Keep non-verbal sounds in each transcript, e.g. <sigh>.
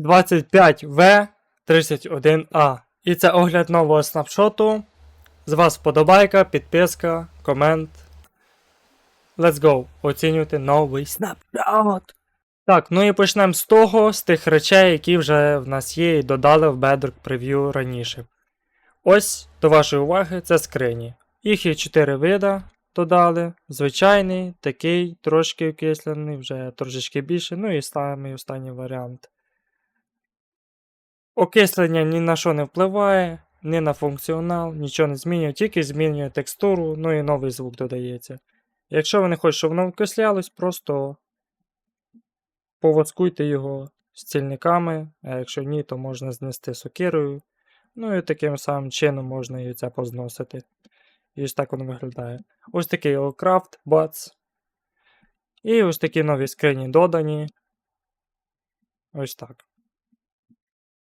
25V31A. І це огляд нового снапшоту. З вас вподобайка, підписка, комент. Let's go! Оцінювати новий снапшот. Так, ну і почнемо з того, з тих речей, які вже в нас є і додали в Bedrock Preview раніше. Ось до вашої уваги це скрині. Їх є 4 вида додали. Звичайний, такий, трошки окислений, вже трошечки більше, ну і самий останній варіант. Окислення ні на що не впливає, ні на функціонал, нічого не змінює, тільки змінює текстуру, ну і новий звук додається. Якщо ви не хочете, щоб воно окислялось, просто повоскуйте його стільниками, а якщо ні, то можна знести сокирою. Ну і таким самим чином можна і це позносити. І ось так воно виглядає. Ось такий крафт, бац. І ось такі нові скрині додані. Ось так.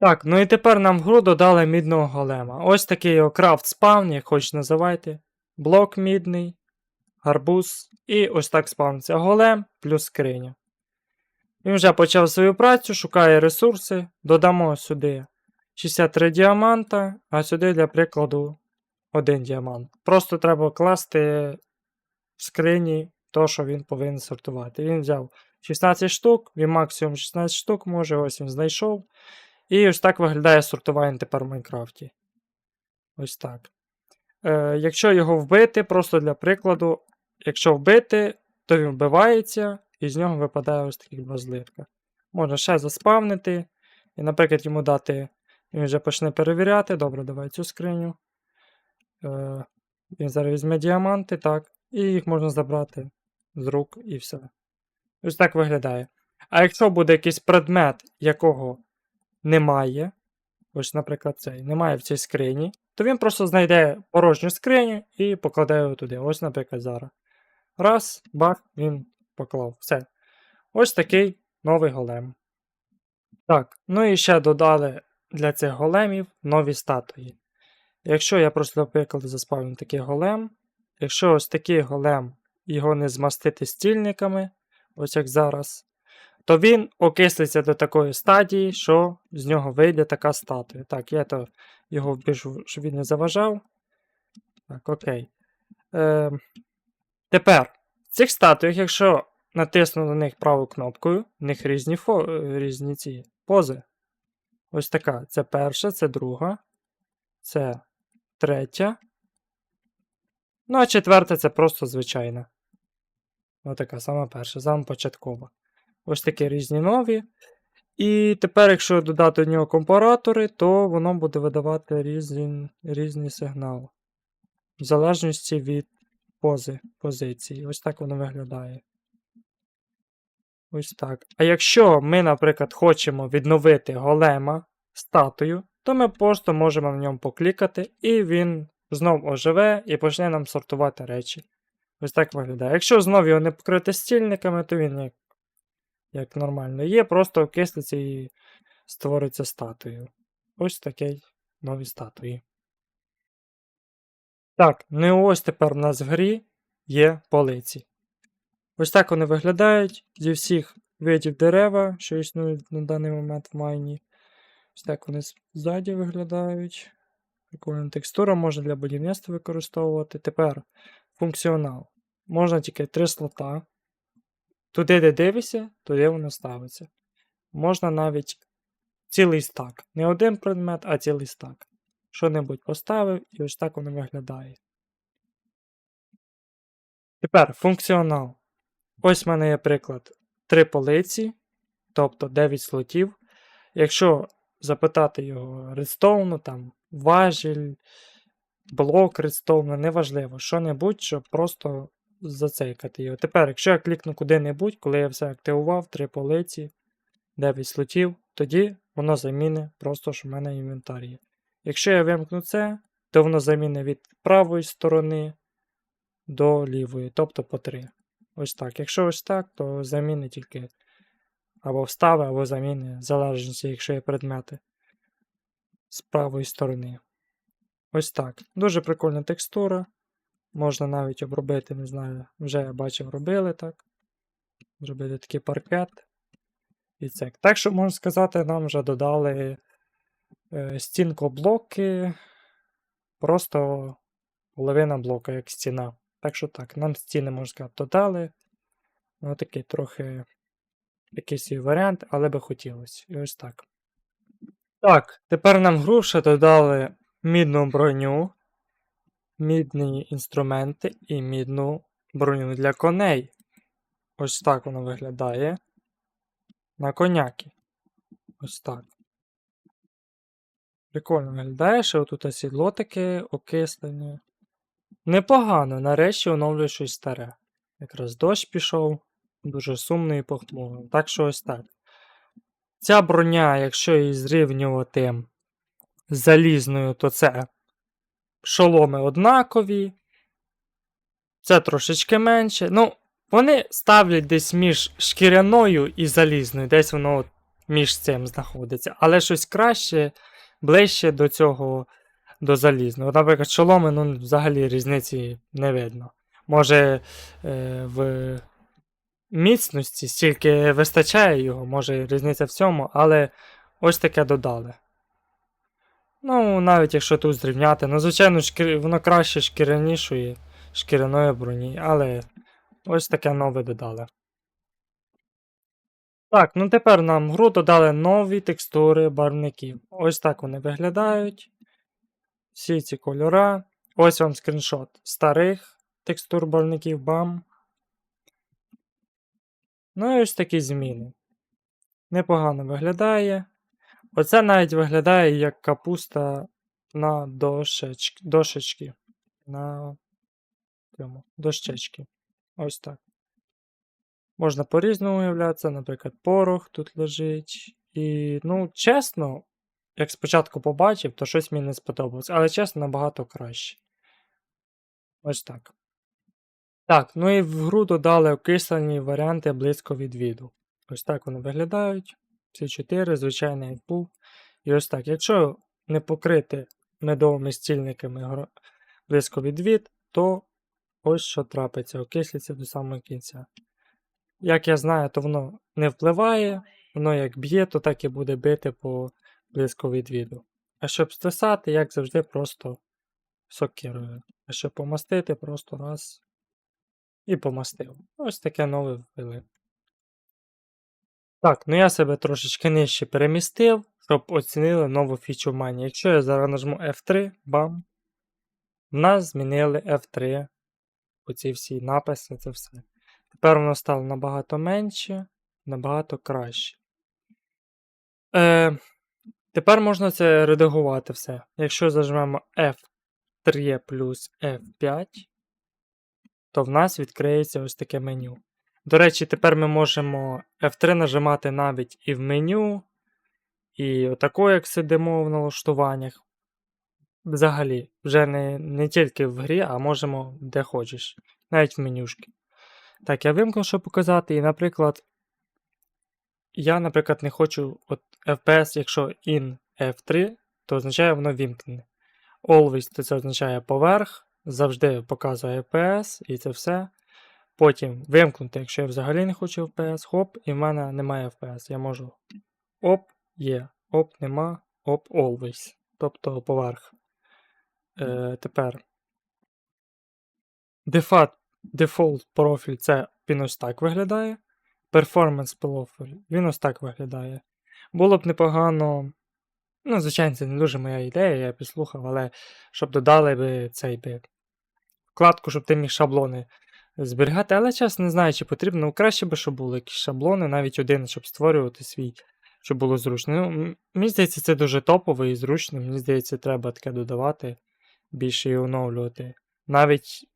Так, ну і тепер нам в гру додали мідного голема. Ось такий крафт спавн, як хоч називайте. Блок мідний, гарбуз. І ось так спавниться голем плюс скриня. Він вже почав свою працю, шукає ресурси. Додамо сюди 63 діаманта, а сюди, для прикладу, один діамант. Просто треба класти в скрині то, що він повинен сортувати. Він взяв 16 штук, він максимум 16 штук може, ось він знайшов. І ось так виглядає сортування тепер в Майнкрафті. Ось так. Е, Якщо його вбити, просто для прикладу, якщо вбити, то він вбивається, і з нього випадає ось таких два злитка. Можна ще заспавнити. І, наприклад, йому дати. Він вже почне перевіряти. Добре, давай цю скриню. Е, Він зараз візьме діаманти, так. І їх можна забрати з рук і все. Ось так виглядає. А якщо буде якийсь предмет, якого немає, ось, наприклад, цей, немає в цій скрині, то він просто знайде порожню скриню і покладе його туди. Ось, наприклад, зараз. Раз, бах, він поклав. Все. Ось такий новий голем. Так, ну і ще додали для цих големів нові статуї. Якщо я просто, наприклад, заспавню такий голем, якщо ось такий голем його не змастити стільниками, ось як зараз, то він окислиться до такої стадії, що з нього вийде така статуя. Так, я то його вбіжу, щоб він не заважав. Так, окей. Е, тепер, в цих статуях, якщо натисну на них правою кнопкою, в них різні, фо, е, різні ці пози. Ось така. Це перша, це друга, це третя. Ну, а четверта це просто звичайна. Ось така сама перша, сама початкова. Ось такі різні нові. І тепер, якщо додати до нього компаратори, то воно буде видавати різні, різні сигнали. В залежності від пози позиції. Ось так воно виглядає. Ось так. А якщо ми, наприклад, хочемо відновити голема статую, то ми просто можемо на ньому поклікати, і він знов оживе і почне нам сортувати речі. Ось так виглядає. Якщо знов його не покрити стільниками, то він як нормально є, просто окислиться і створиться статуєю. Ось такі нові статуї. Так, ну ось тепер у нас в грі є полиці. Ось так вони виглядають зі всіх видів дерева, що існують на даний момент в майні. Ось так вони ззаді виглядають. Прикольна текстура можна для будівництва використовувати. Тепер функціонал. Можна тільки три слота. Туди, де дивишся, туди воно ставиться. Можна навіть цілий стак. Не один предмет, а цілий стак. Що-небудь поставив, і ось так воно виглядає. Тепер функціонал. Ось в мене є приклад. Три полиці, тобто 9 слотів. Якщо запитати його редстоуну, там важіль, блок редстоуну, неважливо, що-небудь, щоб просто зацейкати його. Тепер, якщо я клікну куди-небудь, коли я все активував, три полиці, 9 слотів, тоді воно заміни просто, що в мене інвентар є. Якщо я вимкну це, то воно заміни від правої сторони до лівої, тобто по 3. Ось так. Якщо ось так, то заміни тільки або встави, або заміни, в залежності, якщо є предмети з правої сторони. Ось так. Дуже прикольна текстура. Можна навіть обробити, не знаю, вже я бачив, робили так. Зробити такий паркет. І це. Так що, можна сказати, нам вже додали е, стінкоблоки, просто половина блока, як стіна. Так що так, нам стіни, можна сказати, додали. Ну, такий трохи якийсь варіант, але би хотілося. І ось так. Так, тепер нам в гру ще додали мідну броню, мідні інструменти і мідну броню для коней. Ось так воно виглядає. На коняки. Ось так. Прикольно виглядає, що тут сідло таке окислене. Непогано, нарешті оновлює щось старе. Якраз дощ пішов, дуже сумно і похмуро. Так що ось так. Ця броня, якщо її зрівнювати з залізною, то це шоломи однакові. Це трошечки менше. Ну, вони ставлять десь між шкіряною і залізною, десь воно от між цим знаходиться. Але щось краще, ближче до цього, до залізного. Наприклад, шоломи, ну, взагалі різниці не видно. Може, е, в міцності стільки вистачає його, може різниця в цьому, але ось таке додали. Ну, навіть якщо тут зрівняти, ну, звичайно, шкір... воно краще шкірянішої, шкіряної броні, але ось таке нове додали. Так, ну тепер нам в гру додали нові текстури барвників. Ось так вони виглядають. Всі ці кольора. Ось вам скріншот старих текстур барвників бам. Ну і ось такі зміни. Непогано виглядає. Оце навіть виглядає як капуста на дошечки. дошечки. На цьому, дощечки. Ось так. Можна по-різному уявлятися, наприклад, порох тут лежить. І, ну, чесно, як спочатку побачив, то щось мені не сподобалось. Але чесно, набагато краще. Ось так. Так, ну і в гру додали окислені варіанти близько відвіду. Ось так вони виглядають. Всі чотири, звичайний був. І ось так. Якщо не покрити медовими стільниками близько відвід, то ось що трапиться, окислиться до самого кінця. Як я знаю, то воно не впливає, воно як б'є, то так і буде бити по близько відвіду. А щоб стисати, як завжди, просто сокирою. А щоб помастити, просто раз і помастив. Ось таке нове ввели. Так, ну я себе трошечки нижче перемістив, щоб оцінили нову фічу мані. Якщо я зараз нажму F3, бам. В нас змінили F3. Оці всі написи, це все. Тепер воно стало набагато менше, набагато краще. Е, Тепер можна це редагувати все. Якщо зажмемо F3 плюс F5, то в нас відкриється ось таке меню. До речі, тепер ми можемо F3 нажимати навіть і в меню, і отако, як сидимо в налаштуваннях. Взагалі, вже не, не тільки в грі, а можемо де хочеш, навіть в менюшки. Так, я вимкнув, щоб показати. І, наприклад, я, наприклад, не хочу от FPS, якщо in F3, то означає воно вімкнене. Always то це означає поверх, завжди показує FPS і це все. Потім вимкнути, якщо я взагалі не хочу FPS, хоп, і в мене немає FPS. Я можу оп, є, оп, нема, оп, always. Тобто поверх. Е, Тепер Default, default профіль це він ось так виглядає. Performance профіль він ось так виглядає. Було б непогано. Ну, звичайно, це не дуже моя ідея, я підслухав, але щоб додали би цей би вкладку, щоб ти міг шаблони зберігати. Але чесно не знаю, чи потрібно. Ну, краще би, щоб були якісь шаблони, навіть один, щоб створювати свій, щоб було зручно. Ну, мені здається, це дуже топово і зручно. Мені здається, треба таке додавати, більше і оновлювати. Навіть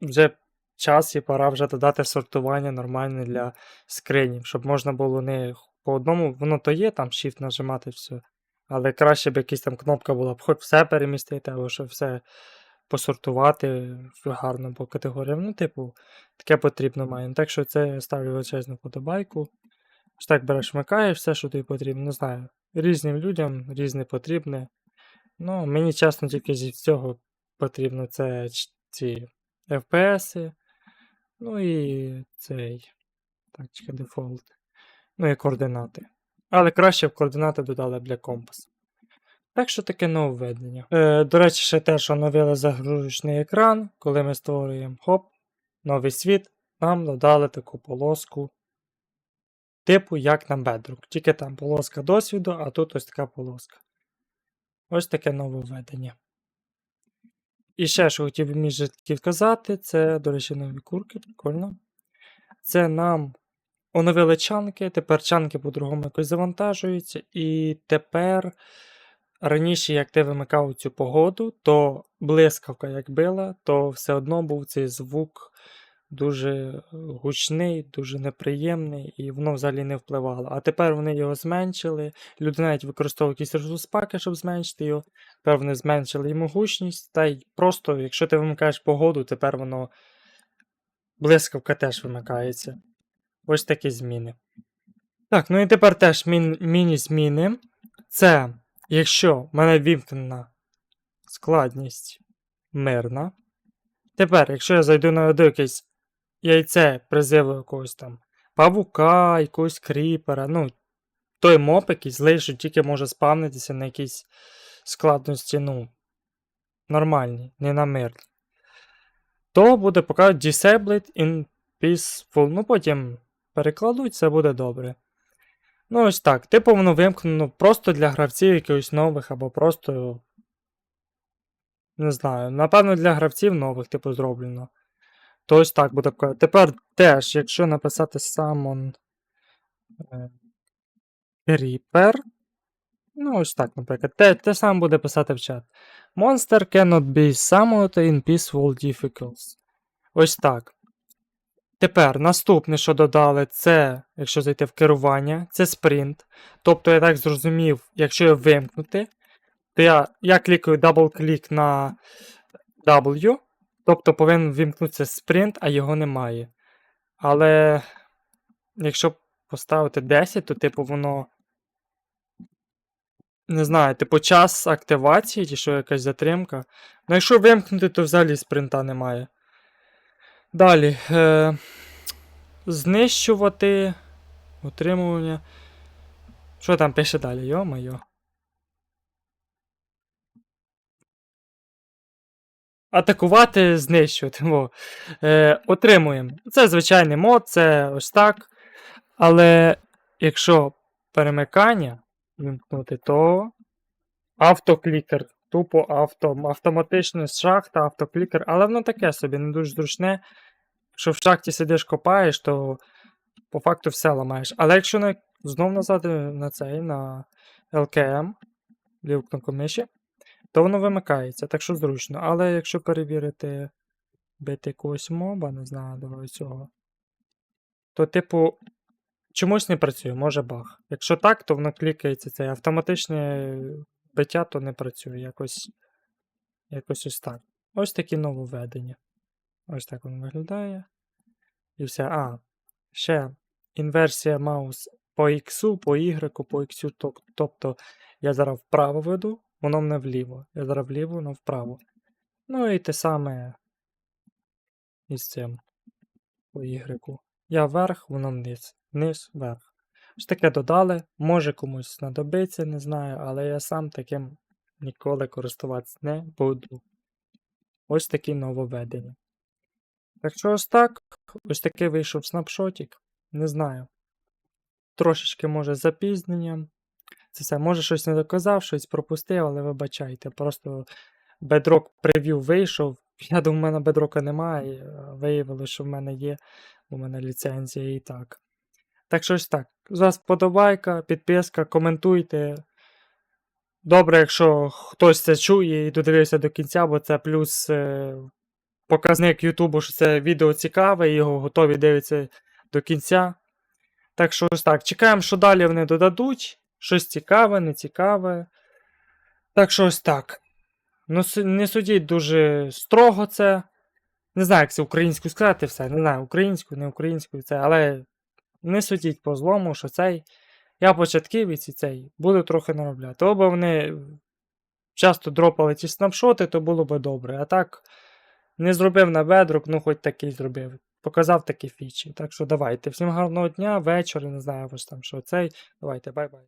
вже час і пора вже додати сортування нормальне для скринів, щоб можна було не по одному, воно то є, там Shift нажимати все. Але краще б якась там кнопка була б хоч все перемістити, або щоб все посортувати гарно по категоріям. Ну, типу, таке потрібно має. Так що це я ставлю величезну подобайку. Ось так береш, вмикаєш все, що тобі потрібно. Не знаю. Різним людям різне потрібне. Ну, мені чесно тільки зі цього потрібно це ці FPS. Ну і цей. Так, чекай, дефолт. Ну і координати. Але краще в координати додали для компасу. Так що таке нововведення. Е, до речі, ще теж оновили загрузочний екран, коли ми створюємо хоп, новий світ, нам додали таку полоску типу як на Bedrock. Тільки там полоска досвіду, а тут ось така полоска. Ось таке нововведення. І ще, що хотів би між житків казати, це, до речі, нові курки, прикольно. Це нам оновили чанки, тепер чанки по-другому якось завантажуються, і тепер. Раніше, як ти вимикав цю погоду, то блискавка як била, то все одно був цей звук дуже гучний, дуже неприємний, і воно взагалі не впливало. А тепер вони його зменшили. Люди навіть використовують якісь ресурс-паки, щоб зменшити його. Тепер вони зменшили йому гучність. Та й просто, якщо ти вимикаєш погоду, тепер воно блискавка теж вимикається. Ось такі зміни. Так, ну і тепер теж мін- міні-зміни. Це. Якщо в мене вімкнена складність мирна. Тепер, якщо я зайду на якесь яйце призиву якогось там павука, якогось кріпера, ну, той моб якийсь злий, що тільки може спавнитися на якійсь складності, ну, нормальній, не на мирній, то буде показувати Disabled in Peaceful. Ну, потім перекладуть, це буде добре. Ну, ось так. Типу воно вимкнено просто для гравців якихось нових, або просто. Не знаю. Напевно, для гравців нових, типу, зроблено. То ось так буде. Тепер теж, якщо написати Summon е, Reaper. Ну, ось так, наприклад. Те, те саме буде писати в чат. Monster cannot be summoned in peaceful difficulties. Ось так. Тепер наступне, що додали, це, якщо зайти в керування, це спринт. Тобто, я так зрозумів, якщо я вимкнути, то я, я клікаю дабл-клік на W, тобто повинен вимкнутися спринт, а його немає. Але якщо поставити 10, то типу воно. Не знаю, типу час активації, чи що якась затримка. Ну, якщо вимкнути, то взагалі спринта немає. Далі. Е, знищувати. Утримування. Що там пише далі? Йо-моє. Атакувати, знищувати. Во. Е, отримуємо. Це звичайний мод, це ось так. Але якщо перемикання вимкнути, то автоклікер. Тупо авто, автоматичний шахта, автоклікер, але воно таке собі, не дуже зручне. Якщо в шахті сидиш копаєш, то по факту все ламаєш. Але якщо на, знов назад на цей, на LKM, ліву кнопку миші, то воно вимикається, так що зручно. Але якщо перевірити бити якогось моба, не знаю, давай цього, то, типу, чомусь не працює, може баг. Якщо так, то воно клікається це автоматичне биття, то не працює. Якось, якось ось так. Ось такі нововведення. Ось так воно виглядає. І все. А, ще інверсія маус по X, по Y, по X. Тобто я зараз вправо веду, воно мене вліво. Я зараз вліво, воно вправо. Ну і те саме із цим по Y. Я вверх, воно вниз. Вниз, вверх. Ось таке додали. Може комусь знадобиться, не знаю, але я сам таким ніколи користуватися не буду. Ось такі нововведення. Так що ось так, ось такий вийшов снапшотик. Не знаю. Трошечки, може, з запізненням. Це все, може, щось не доказав, щось пропустив, але вибачайте. Просто Bedrock прев'ю вийшов. <laughs> Я думаю, в мене бедрока немає. а Виявилося, що в мене є, у мене ліцензія і так. Так що ось так. З вас подобайка, підписка, коментуйте. Добре, якщо хтось це чує і додивився до кінця, бо це плюс е, показник Ютубу, що це відео цікаве, і його готові дивитися до кінця. Так що ось так. Чекаємо, що далі вони додадуть. Щось цікаве, не цікаве. Так що ось так. Ну, не судіть дуже строго це. Не знаю, як це українською сказати все. Не знаю, українською, не українською це, але не судіть по злому, що цей. Я початківець і цей буду трохи наробляти. Або вони часто дропали ці снапшоти, то було би добре. А так, не зробив на бедрок, ну хоч такий зробив. показав такі фічі. Так що давайте. Всім гарного дня, вечора, не знаю, ось там що цей. Давайте, бай-бай.